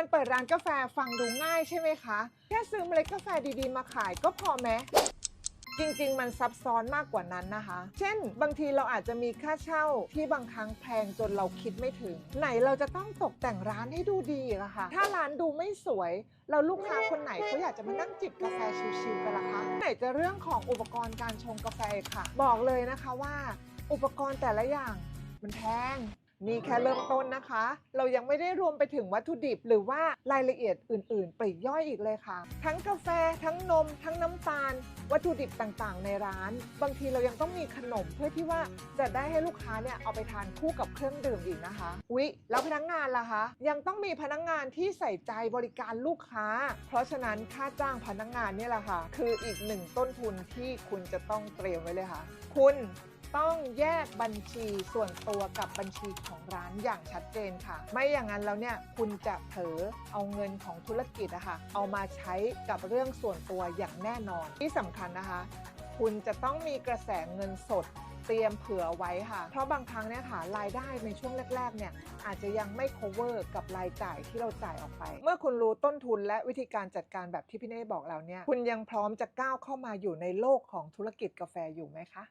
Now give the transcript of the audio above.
การเปิดร้านกาแฟฟังดูง่ายใช่ไหมคะ แค่ซื้อเมล็ดกาแฟดีๆ มาขายก็พอไหมจริงๆ มันซับซ้อนมากกว่านั้นนะคะ เช่น บางทีเราอาจจะมีค่าเช่าที่บางครั้งแพงจนเราคิดไม่ถึง ไหนเราจะต้องตกแต่งร้านให้ดูดีอีกอะค่ะถ้าร้านดูไม่สวย เราลูกค้าคนไหนเขาอยากจะมานั่งจิบกาแฟชิลๆกันล่ะคะ ไหนจะเรื่องของอุปกรณ์การชงกาแฟค่ะ บอกเลยนะคะว่า อุปกรณ์แต่ละอย่างมันแพง นี่แค่เริ่มต้นนะคะ เรายังไม่ได้รวมไปถึงวัตถุดิบ หรือว่ารายละเอียดอื่น ๆ ปลีกย่อยอีกเลยค่ะ ทั้งกาแฟ ทั้งนม ทั้งน้ำตาล วัตถุดิบต่างๆ ในร้าน บางทีเรายังต้องมีขนมเพื่อที่ว่าจะได้ให้ลูกค้าเนี่ยเอาไปทานคู่กับเครื่องดื่มอีกนะคะวิแล้วพนักงานล่ะคะ ยังต้องมีพนักงานที่ใส่ใจบริการลูกค้า เพราะฉะนั้นค่าจ้างพนักงานเนี่ยแหละค่ะ คืออีกหนึ่งต้นทุนที่คุณจะต้องเตรียมไว้เลยค่ะ คุณ ต้องแยกบัญชีส่วนตัวกับบัญชีของร้านอย่างชัดเจนค่ะ ไม่อย่างนั้นแล้วเนี่ยคุณจะเผลอเอาเงินของธุรกิจอะค่ะเอามาใช้กับเรื่องส่วนตัวอย่างแน่นอน ที่สำคัญนะคะ คุณจะต้องมีกระแสเงินสดเตรียมเผื่อไว้ค่ะ เพราะบางครั้งเนี่ยค่ะรายได้ในช่วงแรก ๆ เนี่ยอาจจะยังไม่ cover กับรายจ่ายที่เราจ่ายออกไป เมื่อคุณรู้ต้นทุนและวิธีการจัดการแบบที่พี่เน่บอกแล้วเนี่ย คุณยังพร้อมจะก้าวเข้ามาอยู่ในโลกของธุรกิจกาแฟอยู่ไหมคะ